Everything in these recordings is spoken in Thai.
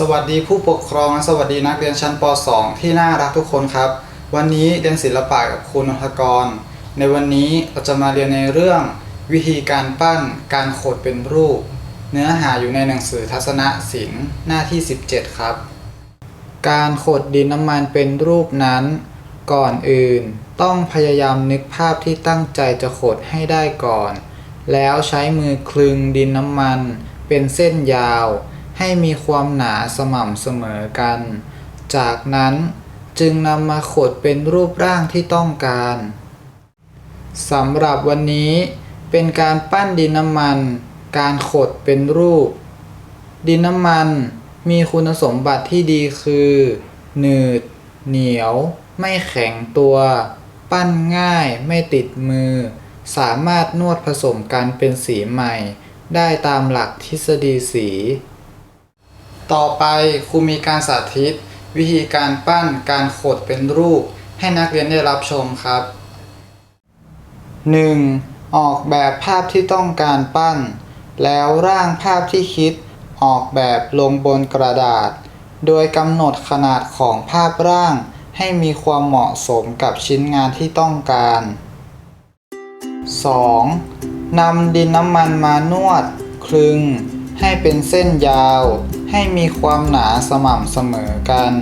สวัสดีผู้ปกครองและสวัสดีนักเรียนชั้นป .2 ที่น่ารักทุกคนครับ วันนี้เรียนศิลปะกับครูนนทกร ในวันนี้เราจะมาเรียนในเรื่อง วิธีการปั้นการขดเป็นรูป เนื้อหาอยู่ในหนังสือทัศนศิลป์หน้าที่ 17 ครับ การขดดินน้ำมันเป็นรูปนั้น ก่อนอื่น ต้องพยายามนึกภาพที่ตั้งใจจะขดให้ได้ก่อน แล้วใช้มือคลึงดินน้ำมัน เป็นเส้นยาว ให้มีความหนาสม่ำเสมอกัน จากนั้นจึงนำมาขดเป็นรูปร่างที่ต้องการสำหรับวันนี้เป็นการปั้นดินน้ำมัน การขดเป็นรูป ดินน้ำมันมีคุณสมบัติที่ดีคือ หนืด เหนียว ไม่แข็งตัว ปั้นง่ายไม่ติดมือ สามารถนวดผสมกันเป็นสีใหม่ ได้ตามหลักทฤษฎีสี ต่อไปครูมีการสาธิต วิธีการปั้นการขดเป็นรูป ให้นักเรียนได้รับชมครับ 1. ออกแบบภาพที่ต้องการปั้น แล้วร่างภาพที่คิดออกแบบลงบนกระดาษ โดยกำหนดขนาดของภาพร่าง ให้มีความเหมาะสมกับชิ้นงานที่ต้องการ 2. นำดินน้ำมันมานวด คลึง ให้เป็นเส้นยาว ให้มีความหนาสม่ำเสมอกัน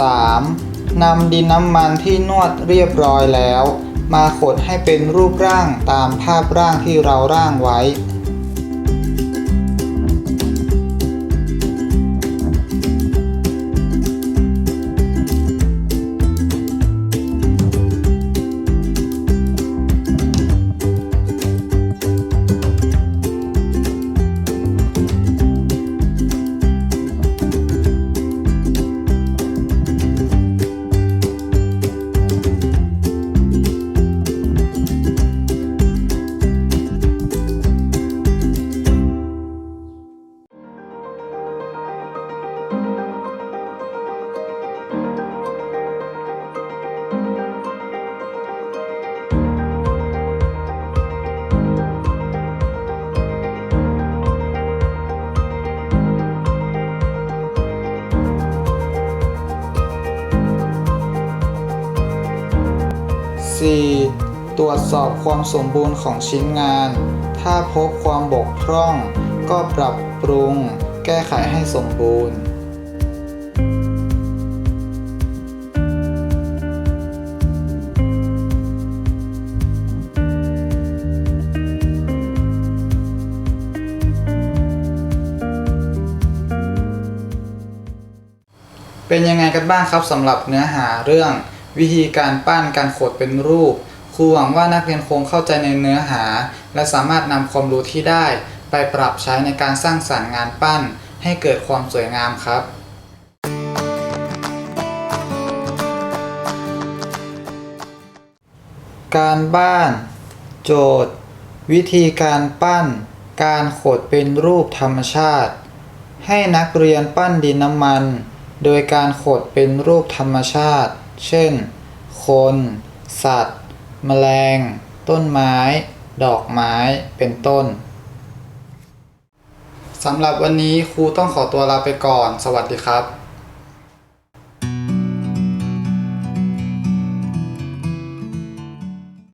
3. นำดินน้ำมันที่นวดเรียบร้อยแล้ว มาขดให้เป็นรูปร่างตามภาพร่างที่เราร่างไว้ 4. ตรวจสอบความสมบูรณ์ของชิ้นงาน ถ้าพบความบกพร่อง ก็ปรับปรุง แก้ไขให้สมบูรณ์เป็นยังไงกันบ้างครับสำหรับเนื้อหาเรื่อง วิธีการปั้นการขดเป็นรูป ครูหวังว่านักเรียนคงเข้าใจในเนื้อหา และสามารถนำความรู้ที่ได้ ไปปรับใช้ในการสร้างสรรค์งานปั้น ให้เกิดความสวยงามครับการบ้าน โจทย์ วิธีการปั้น การขดเป็นรูปธรรมชาติ ให้นักเรียนปั้นดินน้ำมัน โดยการขดเป็นรูปธรรมชาติ เช่น คน สัตว์ แมลง ต้นไม้ ดอกไม้ เป็นต้น สำหรับวันนี้ครูต้องขอตัวลาไปก่อน สวัสดีครับ